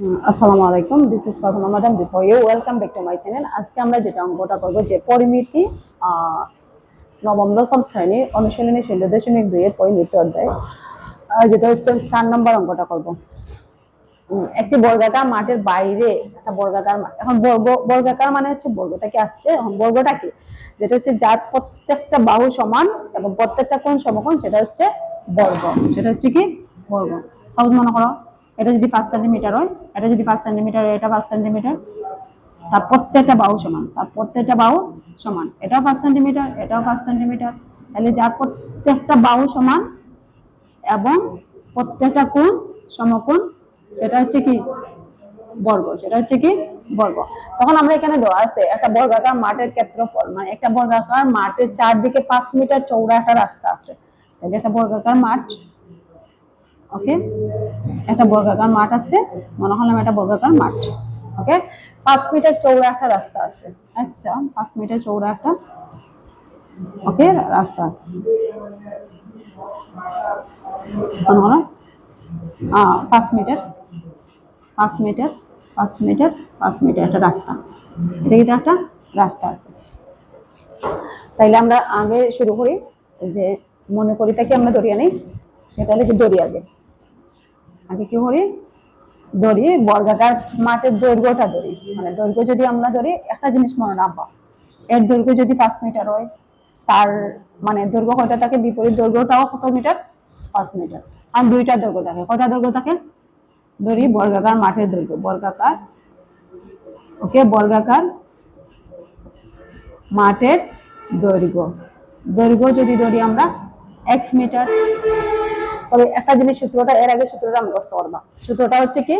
আসসালামু আলাইকুম this is Fatema madam before you welcome back to my channel আজকে আমরা যেটা অঙ্কটা করব যে পরিমিতি নবম, দশম শ্রেণির অনুশীলনী শূন্য দশমিক দুইয়ের পরিমিতি অধ্যায়। যেটা হচ্ছে চার নম্বর অঙ্কটা করব। একটি বর্গাকার মাঠের বাইরে একটা বর্গাকার মাঠ এখন বর্গ, বর্গাকার মানে হচ্ছে বর্গ থেকে আসছে? এখন বর্গটা কি? যেটা হচ্ছে যার প্রত্যেকটা বাহু সমান এবং প্রত্যেকটা কোণ সমকোণ, সেটা হচ্ছে বর্গ। সেটা হচ্ছে কি? বর্গ। সহজ মনে করো। এটা যদি পাঁচ সেন্টিমিটার হয়, এটা যদি পাঁচ সেন্টিমিটার হয়, এটা পাঁচ সেন্টিমিটার তার প্রত্যেকটা বাহু সমান, তার প্রত্যেকটা বাহু সমান। এটাও পাঁচ সেন্টিমিটার এটাও পাঁচ সেন্টিমিটার তাহলে যার প্রত্যেকটা বাহু সমান এবং প্রত্যেকটা কোণ সমকোণ, সেটা হচ্ছে কি? বর্গ, সেটা হচ্ছে কি? বর্গ। তখন আমরা এখানে দেওয়া আছে, একটা বর্গাকার মাঠের ক্ষেত্রফল মানে একটা বর্গাকার মাঠের চারদিকে পাঁচ মিটার চৌড়া একটা রাস্তা আছে। তাহলে একটা বর্গাকার মাঠ ওকে একটা বর্গাকার মাঠ আছে। মনে হলাম একটা বর্গাকার মাঠ। ওকে পাঁচ মিটার চৌড়া একটা রাস্তা আছে। আচ্ছা পাঁচ মিটার চৌড়া একটা ওকে রাস্তা আছে। মনে হলো আহ, পাঁচ মিটার পাঁচ মিটার পাঁচ মিটার পাঁচ মিটার একটা রাস্তা। এটা কিন্তু একটা রাস্তা আছে। তাইলে আমরা আগে শুরু করি যে মনে করি তাকে আমরা দরিয়া নেই? এটা হলে কি দড়ি আগে। আগে কি করি? ধরি বর্গাকার মাঠের দৈর্ঘ্যটা ধরি। মানে দৈর্ঘ্য যদি আমরা ধরি, একটা জিনিস মনে রাখব, এর দৈর্ঘ্য যদি পাঁচ মিটার হয়, তার মানে দৈর্ঘ্য কয়টা থাকে? বিপরীত দৈর্ঘ্যটাও কত মিটার? পাঁচ মিটার। আর দুইটা দৈর্ঘ্য থাকে। কয়টা দৈর্ঘ্য থাকে? ধরি বর্গাকার মাঠের দৈর্ঘ্য। বর্গাকার, ওকে, বর্গাকার মাঠের দৈর্ঘ্য। দৈর্ঘ্য যদি ধরি আমরা এক্স মিটার। তবে একটা জিনিস সূত্রটা, এর আগে সূত্রটা মুখস্থ করবা। সূত্রটা হচ্ছে কি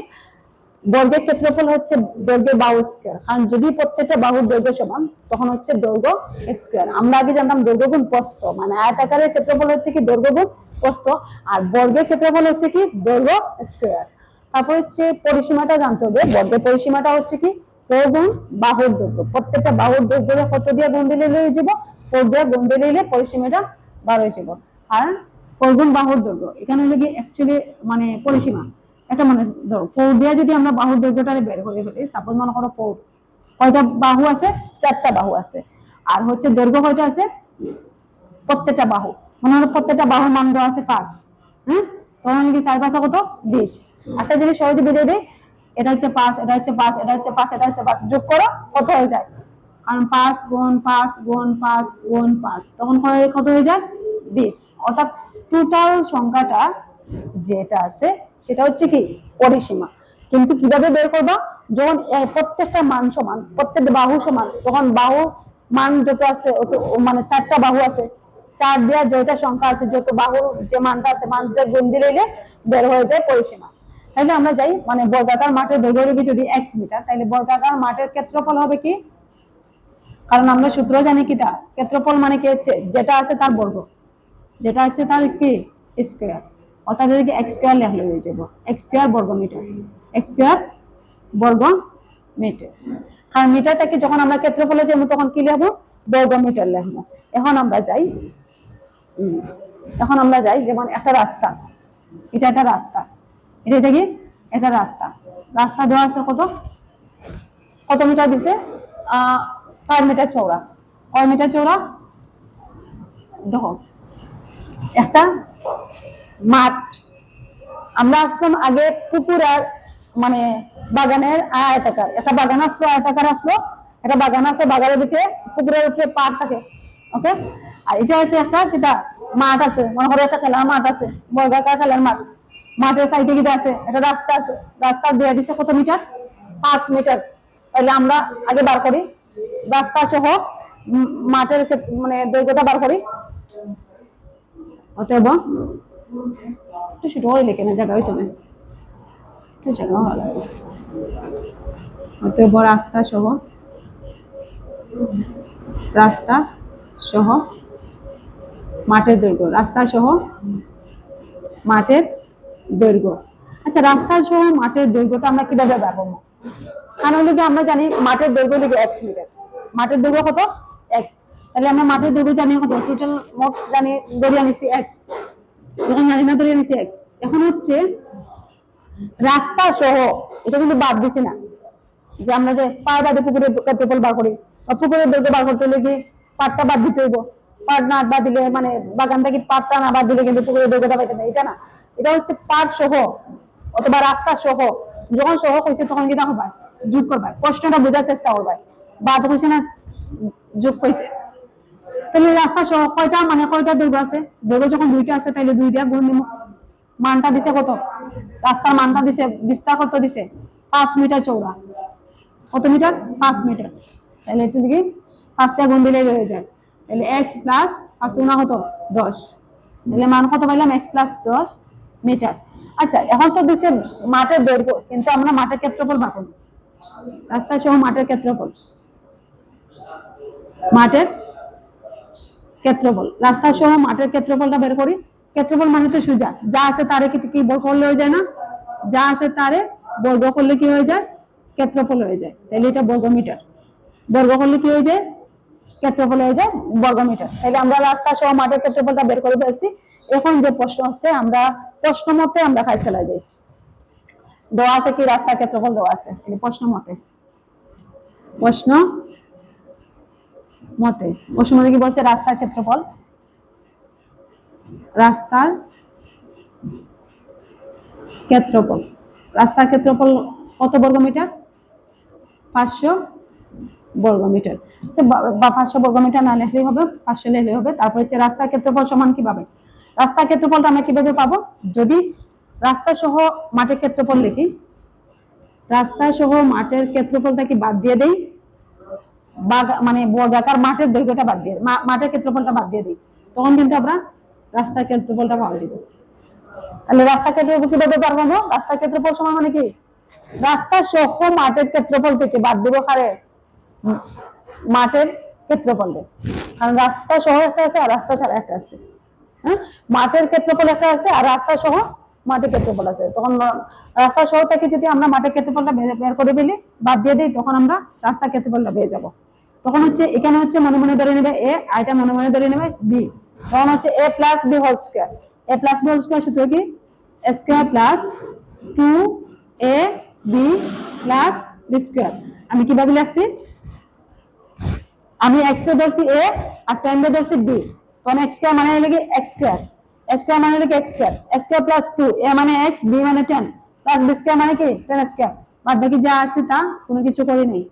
বর্গের ক্ষেত্রফল হচ্ছে দৈর্ঘ্যের বাহু স্কোয়ার কারণ যদি প্রত্যেকটা বাহুর দৈর্ঘ্য সমান, তখন হচ্ছে দৈর্ঘ্য স্কোয়ার আমরা আগে জানতাম দৈর্ঘ্য গুণ প্রস্থ মানে আয়তাকারের ক্ষেত্রফল হচ্ছে কি দৈর্ঘ্য গুণ প্রস্থ, আর বর্গের ক্ষেত্রফল হচ্ছে কি দৈর্ঘ্য স্কোয়ার তারপর হচ্ছে পরিসীমাটা জানতে হবে। বর্গের পরিসীমাটা হচ্ছে কি ফোর গুণ বাহুর দৈর্ঘ্য। প্রত্যেকটা বাহুর দৈর্ঘ্য কত দিয়ে গুণ দিলে হয়ে যাব? ফোর দিয়ে গুণ দিলে পরিসীমাটা বার হয়ে যাব। আর ফোর গুণ বাহুর দৈর্ঘ্য। এখানে হলো কি অ্যাকচুয়ালি মানে পরিসীমা। একটা মানে ধরো, ফোর দিয়ে যদি আমরা বাহুর দৈর্ঘ্যটা বের করে ফেলি সাপোজ মনে করো ফোর, কয়টা বাহু আছে? চারটা বাহু আছে। আর হচ্ছে দৈর্ঘ্য কয়টা আছে? প্রত্যেকটা বাহু। মনে হলো প্রত্যেকটা বাহুর মান দেওয়া আছে পাঁচ। হ্যাঁ তখন কি চার পাঁচা কত? বিশ। একটা জিনিস সহজে বুঝিয়ে দিই, এটা হচ্ছে পাঁচ, এটা হচ্ছে পাঁচ, এটা হচ্ছে পাঁচ, এটা হচ্ছে পাঁচ। যোগ করো, কত হয়ে যায়? কারণ পাঁচ গুণ পাঁচ গুণ পাঁচ গুণ পাঁচ। তখন কত হয়ে যায়? বিশ। অর্থাৎ টোটাল সংখ্যাটা যেটা আছে, সেটা হচ্ছে কি পরিসীমা। কিন্তু কীভাবে বের করবা? যখন প্রত্যেকটা মান সমান, প্রত্যেকটা বাহু সমান, তখন বাহু মান যত আছে মানে চারটা বাহু আছে, চার দেওয়া যেটা সংখ্যা আছে, যত বাহু যে মানটা আছে, মানটা গুণ দিলে বের হয়ে যায় পরিসীমা। তাহলে আমরা যাই মানে বর্গাকার মাঠের দৈর্ঘ্য হবে যদি এক্স মিটার তাহলে বর্গাকার মাঠের ক্ষেত্রফল হবে কি? কারণ আমরা সূত্র জানি কিটা, ক্ষেত্রফল মানে কি হচ্ছে, যেটা আছে তার বর্গ। যেটা হচ্ছে তার কি? স্কোয়ার। অর্থাৎ এটাকে এক্স স্কোয়ার লেখলে হয়ে যাব। এক্স স্কোয়ার বর্গ মিটার এক্স স্কোয়ার বর্গ মিটার কারণ মিটার থেকে যখন আমরা ক্ষেত্রফলে যাব তখন কি লিখব? বর্গ মিটার লিখব। এখন আমরা যাই এখন আমরা যাই, যেমন একটা রাস্তা। এটা একটা রাস্তা। এটা এটা কি? এটা রাস্তা। রাস্তা দেওয়া আছে কত? কত মিটার দিছে? চার মিটার চৌড়া কয় মিটার চৌড়া দেখো একটা মাঠ। আমরা আসলাম আগে পুকুর আর মানে বাগানের আয়তাকার। একটা বাগান আসলো, আয়তাকার আসলো, একটা বাগান আছে, বাগানের দিকে পুকুরের উপরে পার থাকে, ওকে? আর এটা আছে একটা কিটা মাঠ আছে, মনে করো একটা খেলার মাঠ আছে বর্গাকার খেলার মাঠ। মাঠের সাইডে কিটা আছে, একটা রাস্তা আছে, রাস্তা দেওয়া দিছে কত মিটার? পাঁচ মিটার। তাহলে আমরা আগে বার করি। রাস্তা সহ মাঠের মানে দৈর্ঘ্যটা বার করি। অতএব ছোট করে লিখে না জায়গা হইতো না। একটু জায়গা লাগবে। অতএব রাস্তা সহ রাস্তা সহ, মাঠের দৈর্ঘ্য, রাস্তা সহ, মাঠের দৈর্ঘ্য। আচ্ছা রাস্তা সহ, মাঠের দৈর্ঘ্যটা আমরা কীভাবে ব্যবহার কারণ হলো আমরা জানি মাঠের দৈর্ঘ্য লিখে এক্স মিটার মাঠের দৈর্ঘ্য কত? এক্স তাহলে আমরা মাঠের দৈর্ঘ্য জানি কত টোটাল মোট জানি দরিয়া নিছি এক্স যখন জানি না দরিয়া নিছি এক্স এখন হচ্ছে রাস্তা সহ, এটা কিন্তু বাদ দিছি না। যে আমরা যে পার বাদে পুকুরের ক্ষেত্রফল বার করি, বা পুকুরের দৈর্ঘ্য বার করতে হলে কি পাটটা বাদ দিতে হইব? পাট না বাদ দিলে মানে বাগান থেকে পাটটা না বাদ দিলে কিন্তু পুকুরের দৈর্ঘ্যটা পাইতে না। এটা না। এটা হচ্ছে পাট সহ অথবা রাস্তা সহ, যখন সহ কইছে তখন কি দেখো ভাই যোগ করবা প্রশ্নটা বোঝার চেষ্টা করবা বাদ কইছে না, যোগ কইছে। তাহলে রাস্তা সহ কয়টা মানে কয়টা দৈর্ঘ্য আছে? দৈর্ঘ্য যখন দুইটা আছে, তাহলে দুই দিয়া গুণ দিব মানটা দিছে কত? রাস্তার মানটা দিছে, বিস্তার কত দিছে? পাঁচ মিটার চৌড়া কত মিটার? পাঁচ মিটার। তাহলে একটু লিখি পাঁচটা গুণ দিলে হয়ে যায়। তাহলে এক্স প্লাস পাঁচ গুণা কত? দশ। তাহলে মান কত পাইলাম? এক্স প্লাস দশ মিটার। আচ্ছা এখন তো দিছে মাঠের দৈর্ঘ্য, কিন্তু আমরা মাঠের ক্ষেত্রফল বার করব। রাস্তা সহ মাঠের ক্ষেত্রফল। মাঠের ক্ষেত্রফল রাস্তা সহ মাঠের ক্ষেত্রফলটা বের করি। ক্ষেত্রফল মানে তো সোজা। যা আছে তারে কি বর্গ করলে হয়ে যায় না? যা আছে তারে বর্গ করলে কি হয়ে যায়? ক্ষেত্রফল হয়ে যায়। তাহলে এটা বর্গ মিটার বর্গ করলে কি হয়ে যায়? ক্ষেত্রফল হয়ে যায় বর্গ মিটার তাহলে আমরা রাস্তা সহ মাঠের ক্ষেত্রফলটা বের করে ফেলছি। এখন যে প্রশ্ন হচ্ছে আমরা প্রশ্ন মতে আমরা ফাইসলা যাই। দেওয়া আছে কি? রাস্তার ক্ষেত্রফল দেওয়া আছে। প্রশ্ন মতে প্রশ্ন মতে। মতে কি বলছে রাস্তার ক্ষেত্রফল? রাস্তার ক্ষেত্রফল। রাস্তার ক্ষেত্রফল কত বর্গ মিটার? পাঁচশো বর্গ মিটার। আচ্ছা, বা- পাঁচশো বর্গ মিটার না লেখলেই হবে পাঁচশো লেখলেই হবে। তারপর হচ্ছে রাস্তার ক্ষেত্রফল সমান কীভাবে? রাস্তার ক্ষেত্রফলটা আমরা কীভাবে পাবো? যদি রাস্তা সহ মাঠের ক্ষেত্রফল লিখি রাস্তা সহ মাঠের ক্ষেত্রফলটা কি বাদ দিয়ে বাগ- মানে বর্গাকার মাঠের দৈর্ঘ্যটা বাদ দিয়ে মাঠের ক্ষেত্রফলটা বাদ দিয়ে দিই। তখন কিন্তু আমরা রাস্তার ক্ষেত্রফলটা পাওয়া যাবে। তাহলে রাস্তা ক্ষেত্রফল কীভাবে পারব রাস্তা ক্ষেত্রফল সমান মানে কি? রাস্তা সহ মাঠের ক্ষেত্রফল থেকে বাদ দেবো কারে? মাঠের ক্ষেত্রফল কারণ রাস্তা সহ একটা আছে আর রাস্তা ছাড়া একটা আছে। হ্যাঁ? মাঠের ক্ষেত্রফল একটা আছে আর রাস্তা সহ মাঠের ক্ষেত্রফল আছে। তখন রাস্তা সহ থেকে যদি আমরা মাঠের ক্ষেত্রফলটা বের- করে ফেলি, বাদ দিয়ে দিই, তখন আমরা রাস্তার ক্ষেত্রফলটা পেয়ে যাব। তখন হচ্ছে, এখানে হচ্ছে মনে মনে ধরে নেবে এ, আর এটা মনে মনে ধরে নেবে বি। তখন হচ্ছে A plus B whole square A plus B whole square সূত্র কি? Square plus two A B plus B square আমি কীভাবে লিখছি? আমি এক্স এ ধরছি এ, আর টেন ধরছি বি তখন এক্স স্কোয়ার মানে কি? এক্স স্কোয়ার এক্স স্কোয়ার মানে হলো কি X square X square plus two A মানে এক্স বি মানে টেন প্লাস বি স্কোয়ার মানে কি? টেন স্কোয়ার বাদ বাকি যা আছে তা কোনো কিছু করি নাই।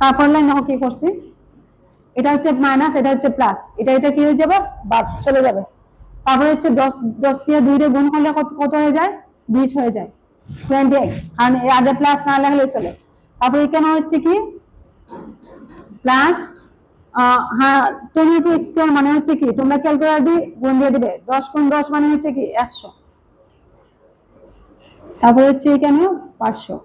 তারপর লাইন কি করছি? এটা হচ্ছে মাইনাস এটা হচ্ছে প্লাস এটা এটা কি হয়ে যাবে? বাদ, চলে যাবে। তারপরে হচ্ছে দশ দশ দিয়ে দুইটা গুণ করলে কত কত হয়ে যায়? বিশ হয়ে যায়। টোয়েন্টি এক্স কারণ আগে প্লাস না লাগলে চলে। তারপরে এখানে হচ্ছে কি? প্লাস হ্যাঁ টোয়েন্টি এক্স স্কোয়ার মানে হচ্ছে কি, তোমরা ক্যালকুলেটার দিয়ে গুণ দিয়ে দিবে, দশ গুণ দশ মানে হচ্ছে কি, একশো। তারপরে হচ্ছে এখানে পাঁচশো।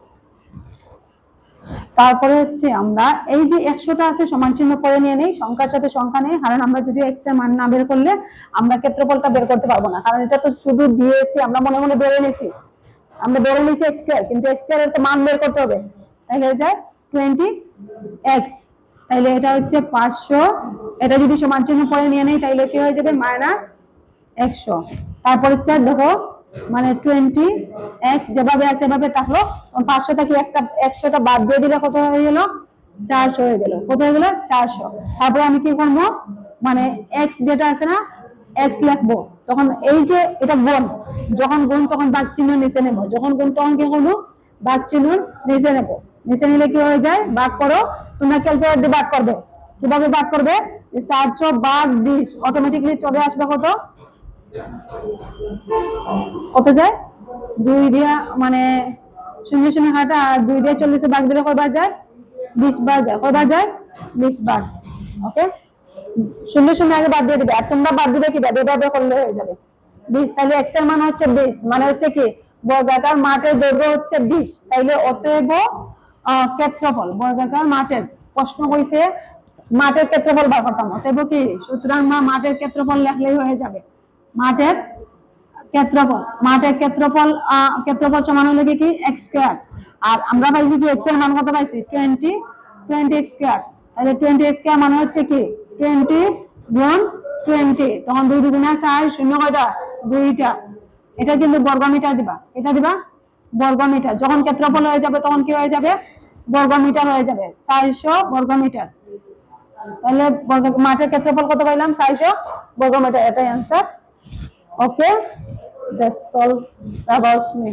তারপরে হচ্ছে আমরা, এই যে একশোটা আছে, সমান চিহ্ন পরে নিয়ে নেই, সংখ্যার সাথে সংখ্যা নেই, কারণ আমরা যদি এক্সের মান না বের করলে আমরা ক্ষেত্রফলটা বের করতে পারব না, কারণ এটা তো শুধু দিয়েছি, আমরা মনে মনে বেড়ে নিয়েছি। আমরা বেড়ে নিয়েছি এক্স স্কোয়ার কিন্তু এক্স স্কোয়ার এর তো মান বের করতে হবে। তাহলে হয়ে যায় টোয়েন্টি এক্স তাইলে এটা হচ্ছে পাঁচশো। এটা যদি সমান চিহ্ন পরে নিয়ে নেই, তাইলে কি হয়ে যাবে? মাইনাস একশো। তারপর হচ্ছে দেখো মানে টোয়েন্টি এক্স যেভাবে আছে সেভাবে থাকল পাঁচশো থেকে একটা, একশোটা বাদ দিয়ে দিলে কত হয়ে গেল? চারশো হয়ে গেল। কত হয়ে গেল? চারশো। তারপরে আমি কি করব? মানে এক্স যেটা আছে না, এক্স লিখব। তখন এই যে এটা গুণ, যখন গুণ তখন বাদ চিহ্ন নিচে নেব। যখন গুণ তখন কি করব? বাদ চিহ্ন নিচে নেব। নিচে নিলে কি হয়ে যায়? ভাগ করো। তোমরা ক্যালকুলেটর দিয়ে ভাগ করবে। কীভাবে ভাগ করবে? চারশো ভাগ বিশ অটোমেটিকলি চলে আসবে কত? কত যায়? দুই দিয়া মানে শূন্য শূন্য হাটা আর দুই দিয়ে চল্লিশে ভাগ দিলে কয়বার যায়? বিশ বার যায়। কয়বার যায়? বিশ বার। ওকে শূন্য শূন্য আগে বাদ দিয়ে দিবে। আর তোমরা বাদ দিবে কি এভাবে করলে হয়ে যাবে। বিশ, তাহলে এক্স মান হচ্ছে বিশ। মানে হচ্ছে কি? বর্গাকার মাঠের দৈর্ঘ্য হচ্ছে বিশ। তাইলে অতএব ক্ষেত্রফল, বর্গাকার মাঠের প্রশ্ন কইছে, মাঠের ক্ষেত্রফল বার করতাম। অতএব কি, সুতরাং মা, মাঠের ক্ষেত্রফল লেখলেই হয়ে যাবে। মাঠের ক্ষেত্রফল মাঠের ক্ষেত্রফল ক্ষেত্রফল সমান হলো কি কি? X square. আর আমরা পাইছি কি, এক্সের মান কত পাইছি? Twenty twenty X square. তাহলে টোয়েন্টি এক্স স্কোয়ার মানে হচ্ছে কি? টোয়েন্টি গুণ টোয়েন্টি। তখন দুই দুগুণে চার, শূন্য কয়টা? দুইটা। এটা কিন্তু বর্গ মিটার দিবা। এটা দিবা? বর্গ মিটার যখন ক্ষেত্রফল হয়ে যাবে, তখন কি হয়ে যাবে? বর্গ মিটার হয়ে যাবে। চারশো বর্গ মিটার তাহলে মাঠের ক্ষেত্রফল কত পাইলাম? চারশো বর্গ মিটার এটাই answer okay that's all about me